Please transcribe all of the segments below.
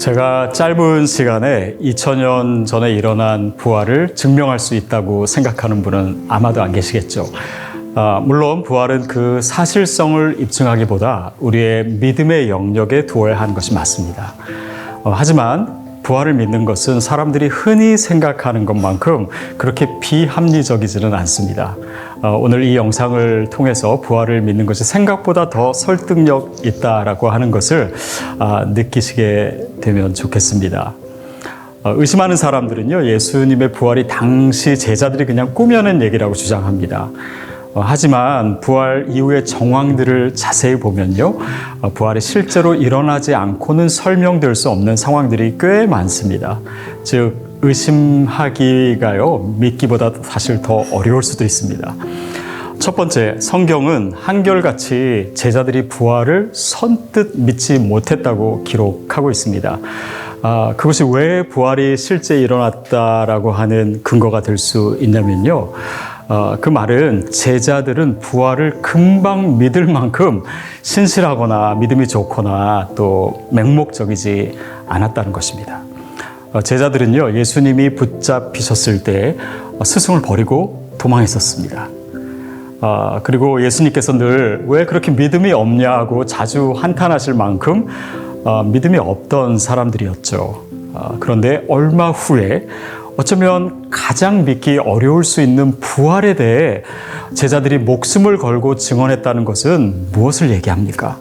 제가 짧은 시간에 2000년 전에 일어난 부활을 증명할 수 있다고 생각하는 분은 아마도 안 계시겠죠. 아, 물론 부활은 그 사실성을 입증하기보다 우리의 믿음의 영역에 두어야 하는 것이 맞습니다. 어, 하지만 부활을 믿는 것은 사람들이 흔히 생각하는 것만큼 그렇게 비합리적이지는 않습니다. 어, 오늘 이 영상을 통해서 부활을 믿는 것이 생각보다 더 설득력 있다라고 하는 것을 아, 느끼시게 되면 좋겠습니다. 어, 의심하는 사람들은요, 예수님의 부활이 당시 제자들이 그냥 꾸며낸 얘기라고 주장합니다. 어, 하지만 부활 이후의 정황들을 자세히 보면요, 어, 부활이 실제로 일어나지 않고는 설명될 수 없는 상황들이 꽤 많습니다. 즉, 의심하기가요, 믿기보다 사실 더 어려울 수도 있습니다. 첫 번째, 성경은 한결같이 제자들이 부활을 선뜻 믿지 못했다고 기록하고 있습니다. 아, 그것이 왜 부활이 실제 일어났다라고 하는 근거가 될 수 있냐면요. 어, 그 말은 제자들은 부활을 금방 믿을 만큼 신실하거나 믿음이 좋거나 또 맹목적이지 않았다는 것입니다. 어, 제자들은요, 예수님이 붙잡히셨을 때 스승을 버리고 도망했었습니다. 아, 그리고 예수님께서 늘 왜 그렇게 믿음이 없냐고 자주 한탄하실 만큼 아, 믿음이 없던 사람들이었죠. 아, 그런데 얼마 후에 어쩌면 가장 믿기 어려울 수 있는 부활에 대해 제자들이 목숨을 걸고 증언했다는 것은 무엇을 얘기합니까?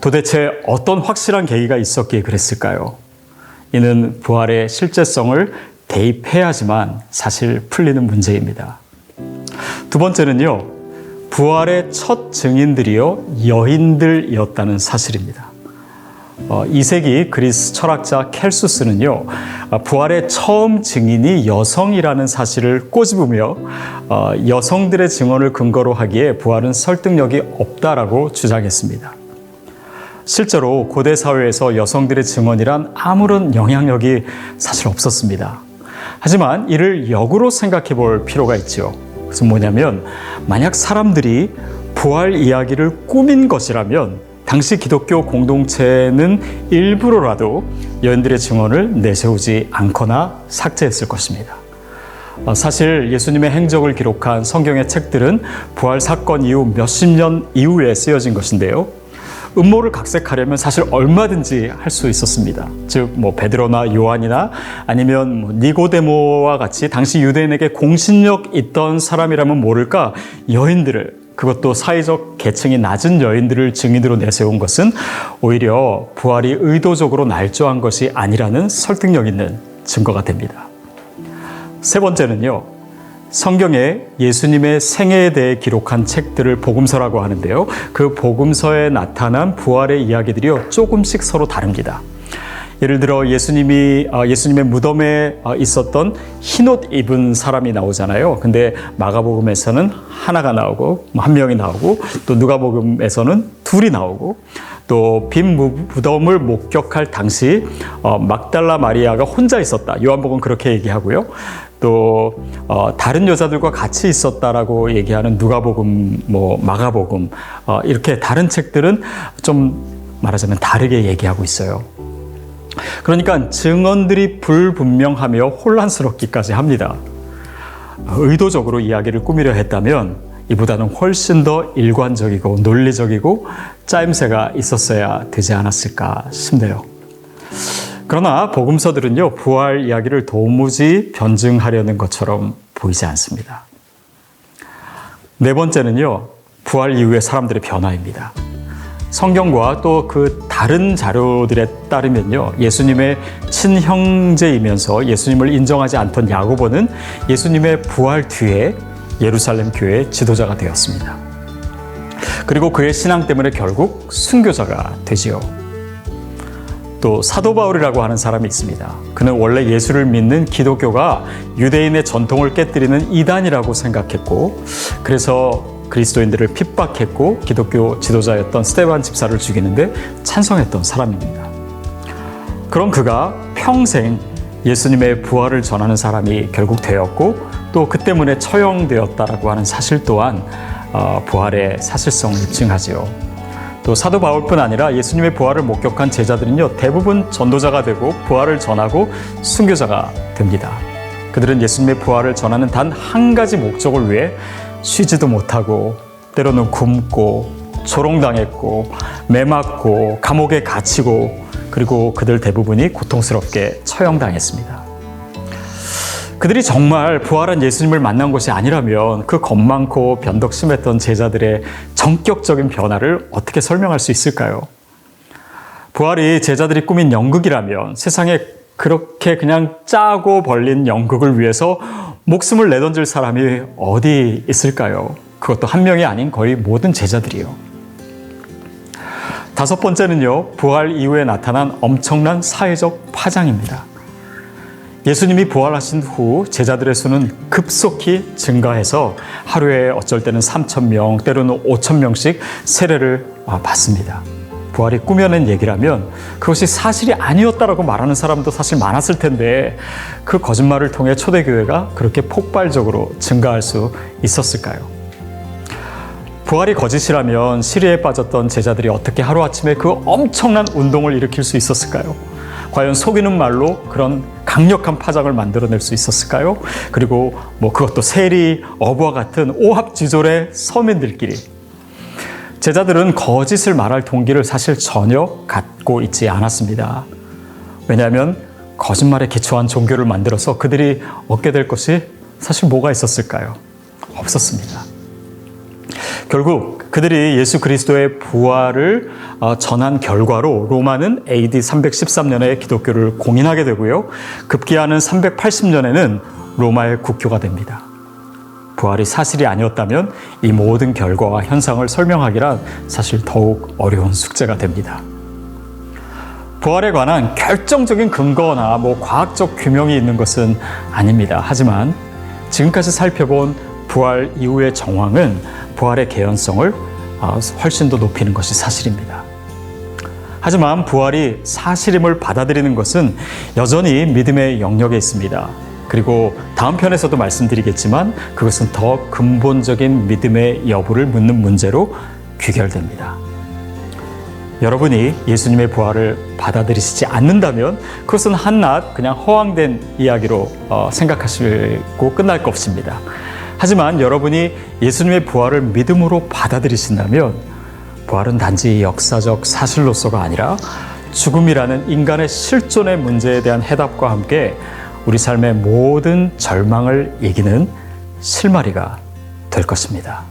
도대체 어떤 확실한 계기가 있었기에 그랬을까요? 이는 부활의 실제성을 대입해야지만 사실 풀리는 문제입니다. 두 번째는요, 부활의 첫 증인들이요, 여인들이었다는 사실입니다. 어, 2세기 그리스 철학자 켈수스는요, 어, 부활의 처음 증인이 여성이라는 사실을 꼬집으며 어, 여성들의 증언을 근거로 하기에 부활은 설득력이 없다라고 주장했습니다. 실제로 고대 사회에서 여성들의 증언이란 아무런 영향력이 사실 없었습니다. 하지만 이를 역으로 생각해 볼 필요가 있죠. 그래서 뭐냐면 만약 사람들이 부활 이야기를 꾸민 것이라면 당시 기독교 공동체는 일부러라도 여인들의 증언을 내세우지 않거나 삭제했을 것입니다. 어, 사실 예수님의 행적을 기록한 성경의 책들은 부활 사건 이후 몇십 년 이후에 쓰여진 것인데요. 음모를 각색하려면 사실 얼마든지 할 수 있었습니다. 즉, 뭐 베드로나 요한이나 아니면 뭐 니고데모와 같이 당시 유대인에게 공신력 있던 사람이라면 모를까 여인들을 그것도 사회적 계층이 낮은 여인들을 증인으로 내세운 것은 오히려 부활이 의도적으로 날조한 것이 아니라는 설득력 있는 증거가 됩니다. 세 번째는요. 성경에 예수님의 생애에 대해 기록한 책들을 복음서라고 하는데요. 그 복음서에 나타난 부활의 이야기들이요. 조금씩 서로 다릅니다. 예를 들어 예수님이 예수님의 무덤에 있었던 흰옷 입은 사람이 나오잖아요. 근데 마가복음에서는 하나가 나오고 뭐한 명이 나오고 또 누가복음에서는 둘이 나오고 또 빈 무덤을 목격할 당시 어, 막달라 마리아가 혼자 있었다. 요한복음 그렇게 얘기하고요. 또 어, 다른 여자들과 같이 있었다라고 얘기하는 누가복음, 뭐 마가복음 어, 이렇게 다른 책들은 좀 말하자면 다르게 얘기하고 있어요. 그러니까 증언들이 불분명하며 혼란스럽기까지 합니다. 의도적으로 이야기를 꾸미려 했다면 이보다는 훨씬 더 일관적이고 논리적이고 짜임새가 있었어야 되지 않았을까 싶네요. 그러나 복음서들은요, 부활 이야기를 도무지 변증하려는 것처럼 보이지 않습니다. 네 번째는요, 부활 이후의 사람들의 변화입니다. 성경과 또 그 다른 자료들에 따르면요. 예수님의 친형제이면서 예수님을 인정하지 않던 야고보는 예수님의 부활 뒤에 예루살렘 교회 지도자가 되었습니다. 그리고 그의 신앙 때문에 결국 순교자가 되지요. 또 사도 바울이라고 하는 사람이 있습니다. 그는 원래 예수를 믿는 기독교가 유대인의 전통을 깨뜨리는 이단이라고 생각했고, 그래서 그리스도인들을 핍박했고 기독교 지도자였던 스테반 집사를 죽이는데 찬성했던 사람입니다. 그런 그가 평생 예수님의 부활을 전하는 사람이 결국 되었고 또 그 때문에 처형되었다라고 하는 사실 또한 어, 부활의 사실성을 입증하지요. 또 사도 바울뿐 아니라 예수님의 부활을 목격한 제자들은요 대부분 전도자가 되고 부활을 전하고 순교자가 됩니다. 그들은 예수님의 부활을 전하는 단 한 가지 목적을 위해 쉬지도 못하고 때로는 굶고 조롱당했고 매맞고 감옥에 갇히고 그리고 그들 대부분이 고통스럽게 처형당했습니다. 그들이 정말 부활한 예수님을 만난 것이 아니라면 그 겁 많고 변덕 심했던 제자들의 전격적인 변화를 어떻게 설명할 수 있을까요? 부활이 제자들이 꾸민 연극이라면 세상에 그렇게 그냥 짜고 벌린 연극을 위해서 목숨을 내던질 사람이 어디 있을까요? 그것도 한 명이 아닌 거의 모든 제자들이요. 다섯 번째는요, 부활 이후에 나타난 엄청난 사회적 파장입니다. 예수님이 부활하신 후 제자들의 수는 급속히 증가해서 하루에 어쩔 때는 3천 명, 때로는 5천 명씩 세례를 받습니다. 부활이 꾸며낸 얘기라면 그것이 사실이 아니었다라고 말하는 사람도 사실 많았을 텐데 그 거짓말을 통해 초대교회가 그렇게 폭발적으로 증가할 수 있었을까요? 부활이 거짓이라면 시리에 빠졌던 제자들이 어떻게 하루아침에 그 엄청난 운동을 일으킬 수 있었을까요? 과연 속이는 말로 그런 강력한 파장을 만들어낼 수 있었을까요? 그리고 뭐 그것도 세리, 어부와 같은 오합지졸의 서민들끼리 제자들은 거짓을 말할 동기를 사실 전혀 갖고 있지 않았습니다. 왜냐하면 거짓말에 기초한 종교를 만들어서 그들이 얻게 될 것이 사실 뭐가 있었을까요? 없었습니다. 결국 그들이 예수 그리스도의 부활을 어, 전한 결과로 로마는 AD 313년에 기독교를 공인하게 되고요. 급기야는 380년에는 로마의 국교가 됩니다. 부활이 사실이 아니었다면 이 모든 결과와 현상을 설명하기란 사실 더욱 어려운 숙제가 됩니다. 부활에 관한 결정적인 근거나 뭐 과학적 규명이 있는 것은 아닙니다. 하지만 지금까지 살펴본 부활 이후의 정황은 부활의 개연성을 아, 훨씬 더 높이는 것이 사실입니다. 하지만 부활이 사실임을 받아들이는 것은 여전히 믿음의 영역에 있습니다. 그리고 다음 편에서도 말씀드리겠지만 그것은 더 근본적인 믿음의 여부를 묻는 문제로 귀결됩니다. 여러분이 예수님의 부활을 받아들이시지 않는다면 그것은 한낱 그냥 허황된 이야기로 어, 생각하시고 끝날 것입니다. 하지만 여러분이 예수님의 부활을 믿음으로 받아들이신다면 부활은 단지 역사적 사실로서가 아니라 죽음이라는 인간의 실존의 문제에 대한 해답과 함께 우리 삶의 모든 절망을 이기는 실마리가 될 것입니다.